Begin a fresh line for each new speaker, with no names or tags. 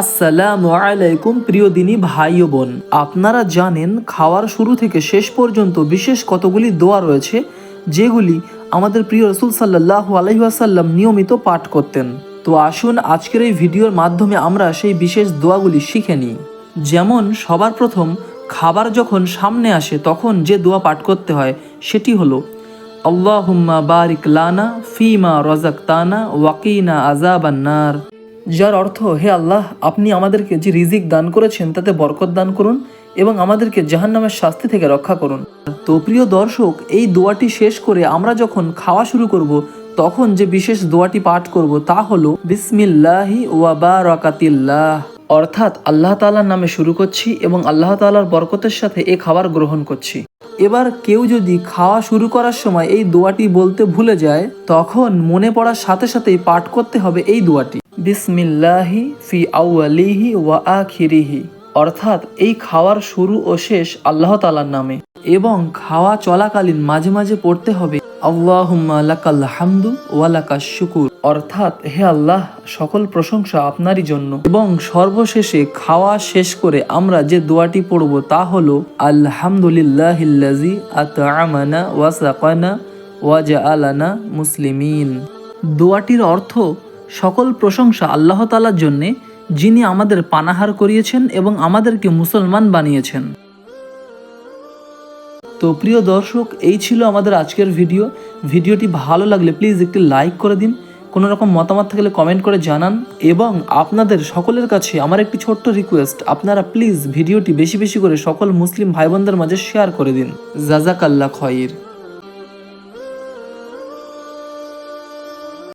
আসসালামু আলাইকুম প্রিয় দিনী ভাই ও বোন। আপনারা জানেন, খাওয়ার শুরু থেকে শেষ পর্যন্ত বিশেষ কতগুলি দোয়া রয়েছে, যেগুলি আমাদের প্রিয় রসুল সাল্লাহ আলহিহাসাল্লাম নিয়মিত পাঠ করতেন। তো আসুন, আজকের এই ভিডিওর মাধ্যমে আমরা সেই বিশেষ দোয়াগুলি শিখে নিই। যেমন, সবার প্রথম, খাবার যখন সামনে আসে, তখন যে দোয়া পাঠ করতে হয়, সেটি হলো, আল্লাহুম্মা বারিক লানা ফিমা রজাকতানা ওয়াকিনা আজাবান্নার যার অর্থ, হে আল্লাহ, আপনি আমাদেরকে যে রিজিক দান করেছেন, তাতে বরকত দান করুন এবং আমাদেরকে জাহান্নামের শাস্তি থেকে রক্ষা করুন। তো প্রিয় দর্শক, এই দোয়াটি শেষ করে আমরা যখন খাওয়া শুরু করব, তখন যে বিশেষ দোয়াটি পাঠ করব তা হলো, বিসমিল্লাহি ওয়া বারাকাতিল্লাহ। অর্থাৎ আল্লাহ তাআলার নামে শুরু করছি এবং আল্লাহ তাআলার বরকতের সাথে এ খাবার গ্রহণ করছি। এবার কেউ যদি খাওয়া শুরু করার সময় এই দোয়াটি বলতে ভুলে যায়, তখন মনে পড়ার সাথে সাথেই পাঠ করতে হবে এই দোয়াটি। বিসমিল্লাহি ফি আউয়ালিহি ওয়া আখিরিহি। অর্থাৎ এই খাওয়ার শুরু ও শেষ আল্লাহ তালার নামে। এবং খাওয়া চলাকালীন মাঝে মাঝে পড়তে হবে, আল্লাহুম্মা লাকাল হামদু ওয়া লাকাশ শুকুর। অর্থাৎ, হে আল্লাহ, সকল প্রশংসা আপনারই জন্য। এবং সর্বশেষে খাওয়া শেষ করে আমরা যে দোয়াটি পড়ব তা হলো, আলহামদুলিল্লাহিল্লাজি আতআমানা ওয়া সাকানা ওয়া জাআলানা মুসলিমিন। দোয়াটির অর্থ সকল প্রশংসা আল্লাহ তালার জন্যে, যিনি আমাদের পানাহার করিয়েছেন এবং আমাদেরকে মুসলমান বানিয়েছেন। তো প্রিয় দর্শক, এই ছিল আমাদের আজকের ভিডিও। ভিডিওটি ভালো লাগলে প্লিজ একটি লাইক করে দিন। কোনো রকম মতামত থাকলে কমেন্ট করে জানান। এবং আপনাদের সকলের কাছে আমার একটি ছোট্ট রিকোয়েস্ট, আপনারা প্লিজ ভিডিওটি বেশি বেশি করে সকল মুসলিম ভাই বোনদের মাঝে শেয়ার করে দিন। জাজাকাল্লা খয়ের